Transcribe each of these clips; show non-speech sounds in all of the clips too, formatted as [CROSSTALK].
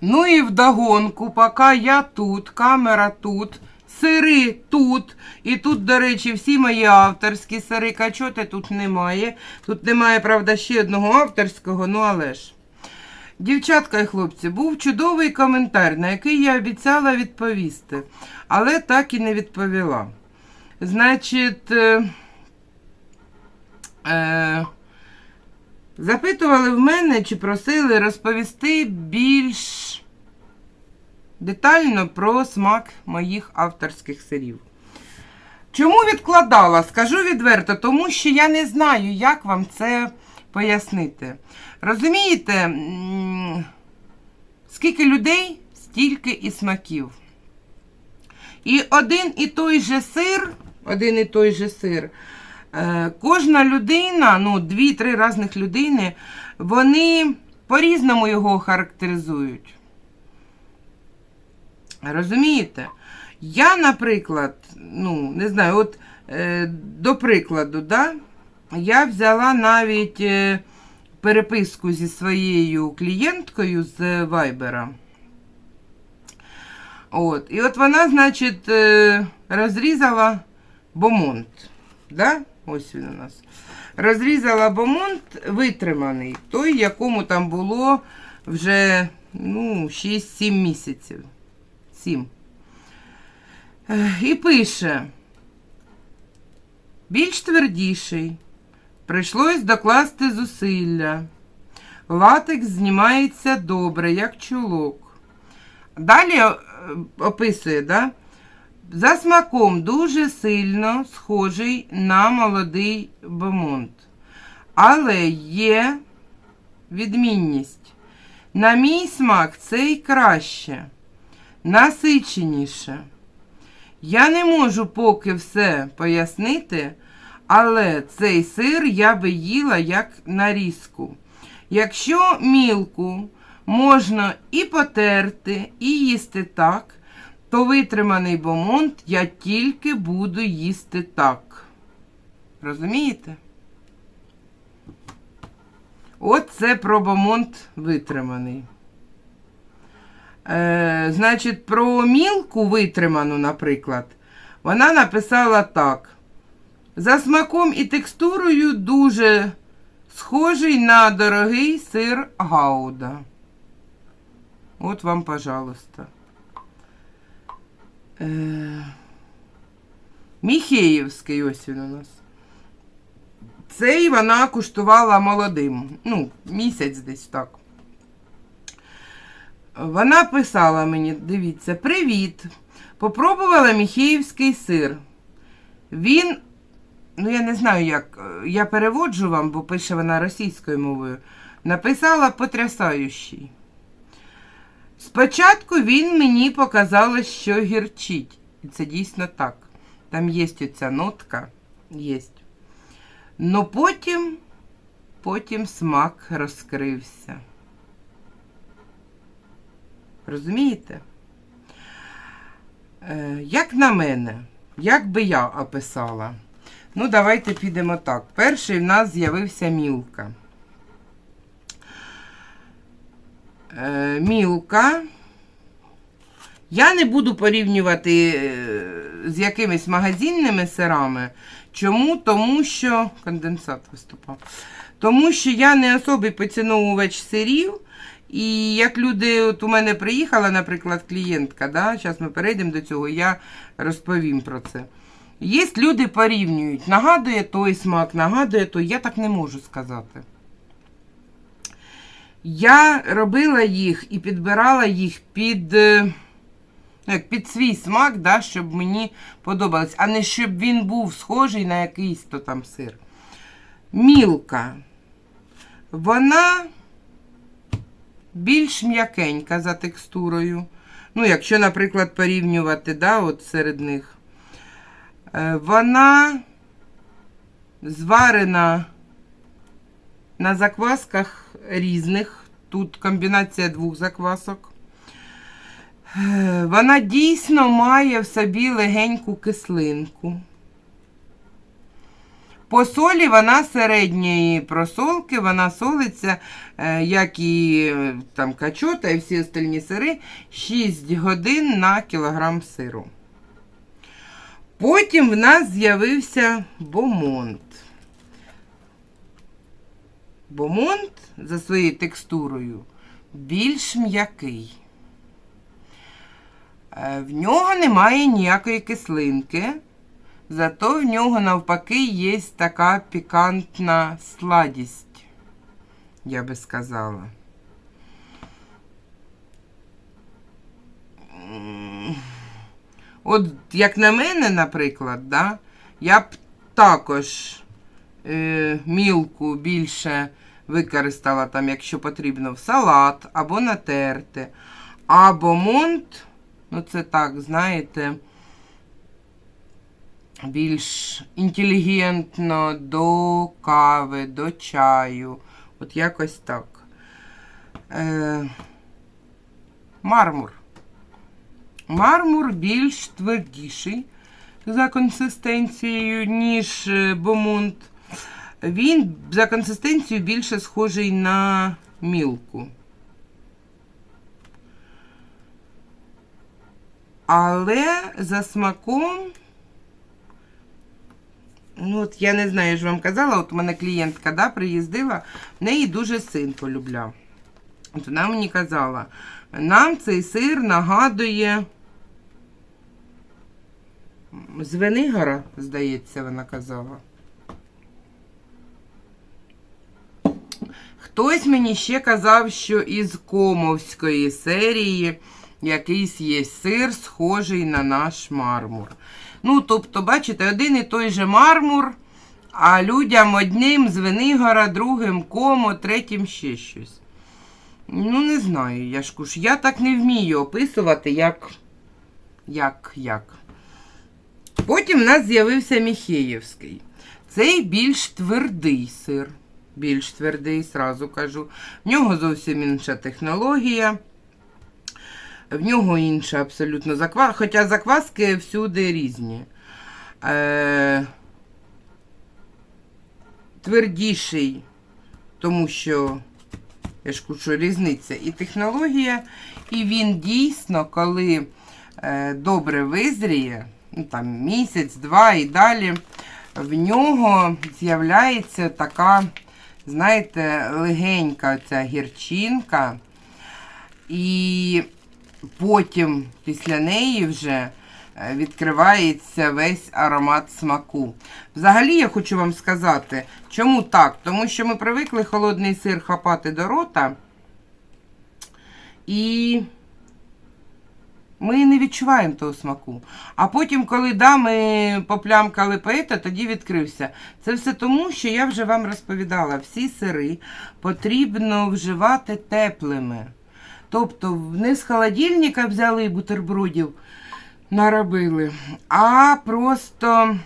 Ну і вдогонку, поки я тут, камера тут, сири тут. І тут, до речі, всі мої авторські сири. Качоти тут немає. Тут немає, правда, ще одного авторського, ну але ж. Дівчатка і хлопці, був чудовий коментар, на який я обіцяла відповісти, але так і не відповіла. Значить, е, е, запитували в мене, чи просили розповісти більш детально про смак моїх авторських сирів. Чому відкладала? Скажу відверто, тому що я не знаю, як вам це пояснити. Розумієте, скільки людей, стільки і смаків. І один і той же сир, один і той же сир, е, кожна людина, ну, дві-три різних людини, вони по-різному його характеризують. Розумієте? Я, наприклад, ну, не знаю, от е, до прикладу, да, я взяла навіть е, переписку зі своєю клієнткою з Вайбера. От, і от вона, значить, е, розрізала бомонт. Да? Ось він у нас. Розрізала бомонт витриманий, той, якому там було вже ну, 6-7 місяців. 7. Е, І пише. Більш твердіший. Прийшлось докласти зусилля. Латекс знімається добре, як чулок. Далі е, описує, да? за смаком дуже сильно схожий на молодий бомонт. Але є відмінність. На мій смак цей краще, насиченіше. Я не можу поки все пояснити, але цей сир я би їла як нарізку. Якщо мілку можна і потерти, і їсти так, то витриманий бомонт я тільки буду їсти так. Розумієте? От це про бомонт витриманий. Е, значить, про мілку витриману, наприклад, вона написала так. За смаком і текстурою дуже схожий на дорогий сир Гауда. От вам, пожалуйста. Е, Міхеївський ось він у нас. Цей вона куштувала молодим. Ну, місяць десь так. Вона писала мені, дивіться, привіт. Попробувала міхеївський сир. Він, ну я не знаю, як, е, я переводжу вам, бо пише вона російською мовою. Написала потрясаючий. Спочатку він мені показалось, що гірчить. І це дійсно так. Там є оця нотка. Є. Но потім, потім смак розкрився. Розумієте? Е, як на мене, як би я описала? Ну, давайте підемо так. Перший в нас з'явився мілка. Е, мілка. Я не буду порівнювати е, з якимись магазинними сирами. Чому? Тому що. Конденсат виступав. Тому що я не особий поціновувач сирів. І як люди, от у мене приїхала, наприклад, клієнтка, да, зараз ми перейдемо до цього, я розповім про це. Є люди порівнюють, нагадує той смак, нагадує той, я так не можу сказати. Я робила їх і підбирала їх під е, як під свій смак, да, щоб мені подобалось, а не щоб він був схожий на якийсь то там сир. Мілка. Вона більш м'якенька за текстурою. Ну, якщо, наприклад, порівнювати, да, от серед них. Е, Вона зварена на заквасках різних. Тут комбінація двох заквасок. Е, Вона дійсно має в собі легеньку кислинку. По солі вона середньої просолки, вона солиться, е, як і там качота і всі остальні сири, 6 годин на кілограм сиру. Потім в нас з'явився бомонт. Бомонт за своєю текстурою більш м'який. Е, В нього немає ніякої кислинки, зато в нього навпаки є така пікантна сладість, я би сказала. От, як на мене, наприклад, да, я б також е, мілку більше використала, там, якщо потрібно, в салат або натерти. Або монт, ну це так, знаєте, більш інтелігентно до кави, до чаю. От якось так. Е, мармур. Мармур більш твердіший за консистенцією, ніж е, бомонт. Він за консистенцією більше схожий на мілку. Але за смаком, ну от я не знаю, я ж вам казала, от у мене клієнтка да, приїздила, в неї дуже син полюбляв. От вона мені казала, нам цей сир нагадує з Венигора, здається, вона казала. Хтось мені ще казав, що із комовської серії якийсь є сир, схожий на наш мармур. Ну, тобто, бачите, один і той же мармур, а людям одним з Венигора, другим комо, третім ще щось. Ну, не знаю, Яшкуш. Я так не вмію описувати, як. як, як. Потім в нас з'явився Міхеєвський. Цей більш твердий сир. Більш твердий, сразу кажу. В нього зовсім інша технологія. В нього інша абсолютно закваска, хоча закваски всюди різні. Е, твердіший, тому що, я ж кажу, різниця і технологія, і він дійсно, коли е, добре визріє, ну, там місяць, два і далі, в нього з'являється така, знаєте, легенька ця гірчинка. І потім після неї вже е, відкривається весь аромат смаку. Взагалі, я хочу вам сказати, чому так? Тому що ми привикли холодний сир хапати до рота. І ми не відчуваємо того смаку. А потім, коли да, ми поплямкали поета, тоді відкрився. Це все тому, що я вже вам розповідала, всі сири потрібно вживати теплими. Тобто не з холодильника взяли бутербродів, наробили, а просто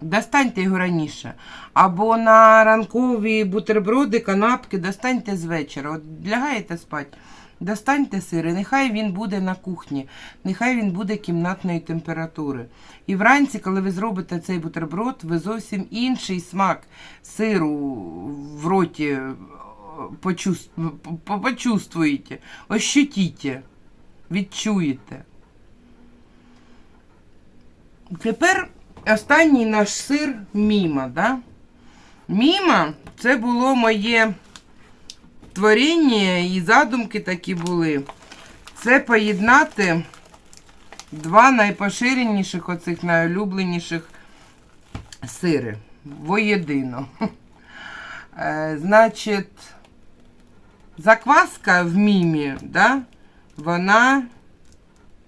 достаньте його раніше. Або на ранкові бутерброди, канапки достаньте з вечора. От лягаєте спати, достаньте сир, і нехай він буде на кухні, нехай він буде кімнатної температури. І вранці, коли ви зробите цей бутерброд, ви зовсім інший смак сиру в роті почувств... почувствуєте, ощутите, відчуєте. Тепер останній наш сир Міма. Да? Міма це було моє творіння і задумки такі були. Це поєднати два найпоширеніших, оцих найулюбленіших сири воєдино. Е, значить, закваска в мімі, да, вона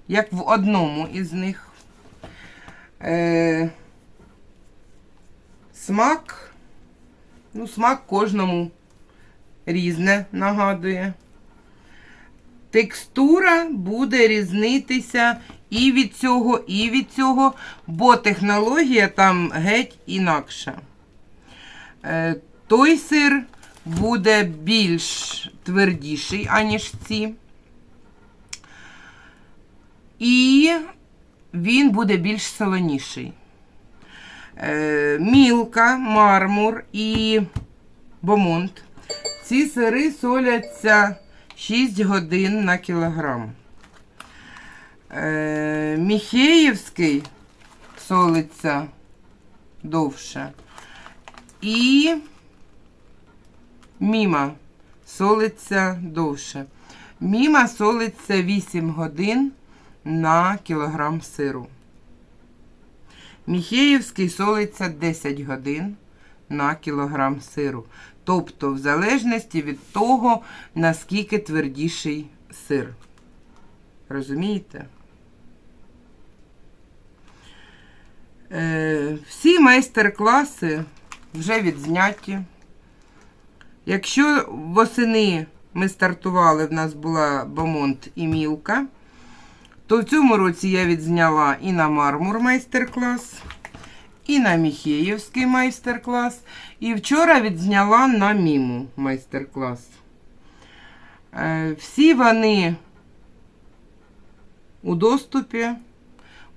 як в одному із них. Е, смак, ну, смак кожному різне нагадує. Текстура буде різнитися і від цього, і від цього, бо технологія там геть інакша. Е, той сир буде більш твердіший, аніж ці. І він буде більш солоніший. Е, мілка, мармур і бомонт. Ці сири соляться 6 годин на кілограм. Е, Міхеївський солиться довше. І міма солиться довше. Міма солиться 8 годин на кілограм сиру. Міхеївський солиться 10 годин на кілограм сиру. Тобто, в залежності від того, наскільки твердіший сир. Розумієте? Е, всі майстер-класи вже відзняті. Якщо восени ми стартували, в нас була Бомонт і Мілка, то в цьому році я відзняла і на мармур майстер-клас, і на Міхеївський майстер-клас. І вчора відзняла на міму майстер-клас. Е, Всі вони у доступі.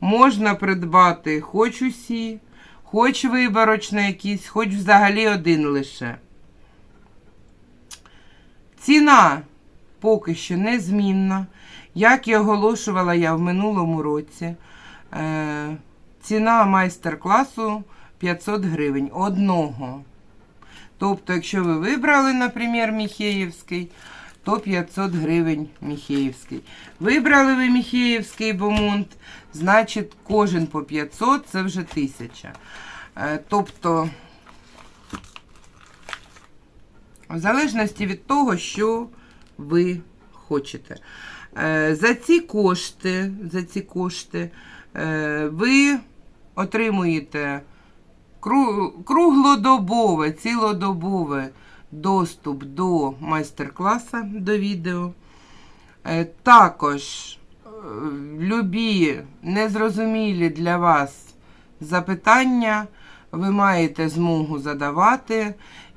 Можна придбати хоч усі, хоч виборочно якісь, хоч взагалі один лише. Ціна поки що незмінна. Як і оголошувала я в минулому році, е, ціна майстер-класу 500 гривень одного. Тобто, якщо ви вибрали, наприклад, Міхеївський, то 500 гривень Міхеївський. Вибрали ви Міхеївський бомонт, значить кожен по 500 це вже 1000. Е, Тобто, в залежності від того, що ви хочете. Е, За ці кошти, за ці кошти ви отримуєте круглодобове, цілодобове доступ до майстер-класа, до відео. Е, Також е, любі незрозумілі для вас запитання ви маєте змогу задавати,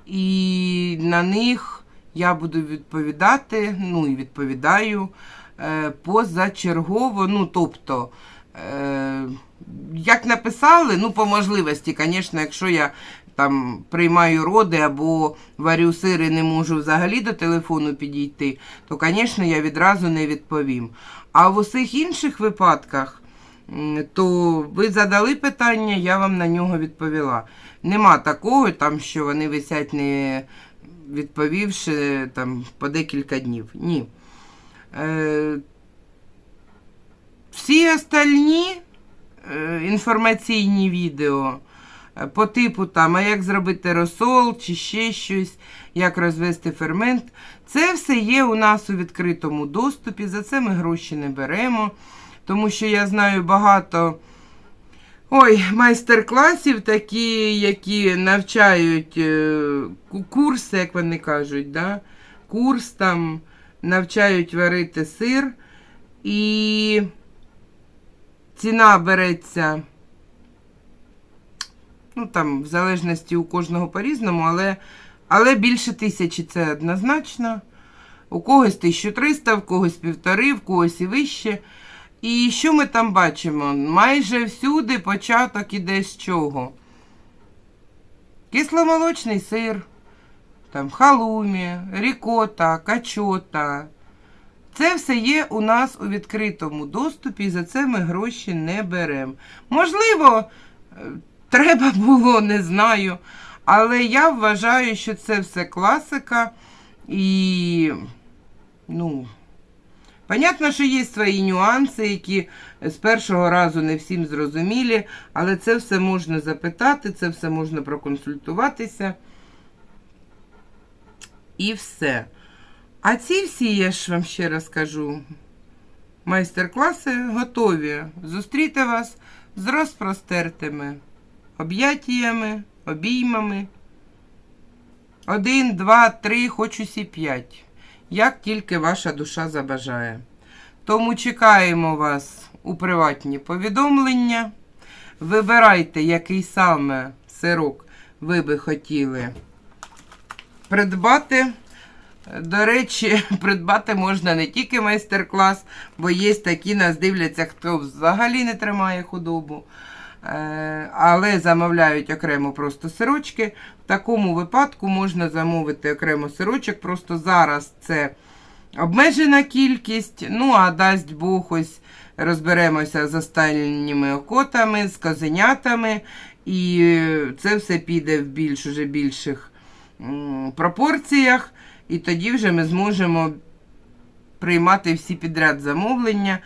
і на них я буду відповідати, ну і відповідаю е, позачергово. Ну, тобто, е, як написали, ну, по можливості, звісно, якщо я там приймаю роди або варю сири, не можу взагалі до телефону підійти, то, звісно, я відразу не відповім. А в усіх інших випадках, то ви задали питання, я вам на нього відповіла. Нема такого, там, що вони висять не відповівши там, по декілька днів. Ні. Всі остальні е, інформаційні відео е, по типу там, а як зробити розсол чи ще щось, як розвести фермент, це все є у нас у відкритому доступі. За це ми гроші не беремо, тому що я знаю багато. Ой, майстер-класів такі, які навчають е, курси, як вони кажуть, да? курс там навчають варити сир, і ціна береться, ну там, в залежності у кожного по-різному, але, але більше тисячі це однозначно. У когось 1300, в когось півтори, в когось і вище. І що ми там бачимо? Майже всюди початок іде з чого? Кисломолочний сир, там халумі, рікота, качота. Це все є у нас у відкритому доступі, і за це ми гроші не беремо. Можливо, е, треба було, не знаю. Але я вважаю, що це все класика і, ну, Понятно, що є свої нюанси, які з першого разу не всім зрозумілі, але це все можна запитати, це все можна проконсультуватися. І все. А ці всі, я ж вам ще раз кажу, майстер-класи готові зустріти вас з розпростертими об'яттями, обіймами. Один, два, три, хоч усі п'ять як тільки ваша душа забажає. Тому чекаємо вас у приватні повідомлення. Вибирайте, який саме сирок ви би хотіли придбати. До речі, [LAUGHS] придбати можна не тільки майстер-клас, бо є такі нас дивляться, хто взагалі не тримає худобу. Е, Але замовляють окремо просто сирочки. В такому випадку можна замовити окремо сирочок. Просто зараз це обмежена кількість. Ну, а дасть Бог, ось розберемося з останніми окотами, з козенятами. І це все піде в більш уже більших пропорціях. І тоді вже ми зможемо приймати всі підряд замовлення.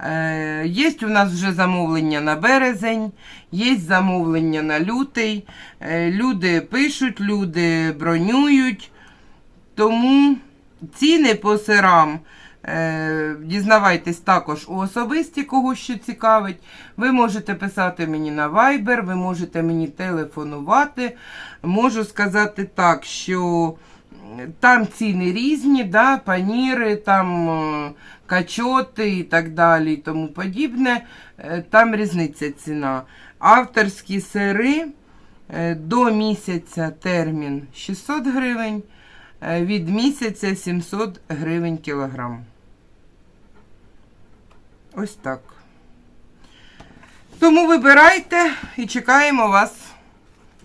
Е, Є у нас вже замовлення на березень, є замовлення на лютий. Е, Люди пишуть, люди бронюють. Тому ціни по сирам. Е, дізнавайтесь також у особисті, кого що цікавить. Ви можете писати мені на Viber, ви можете мені телефонувати. Можу сказати так, що там ціни різні, да, паніри, там е, качоти і так далі і тому подібне. Е, Там різниця ціна. Авторські сири е, до місяця термін 600 гривень, від місяця 700 гривень кілограм. Ось так. Тому вибирайте і чекаємо вас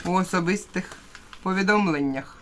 у особистих повідомленнях.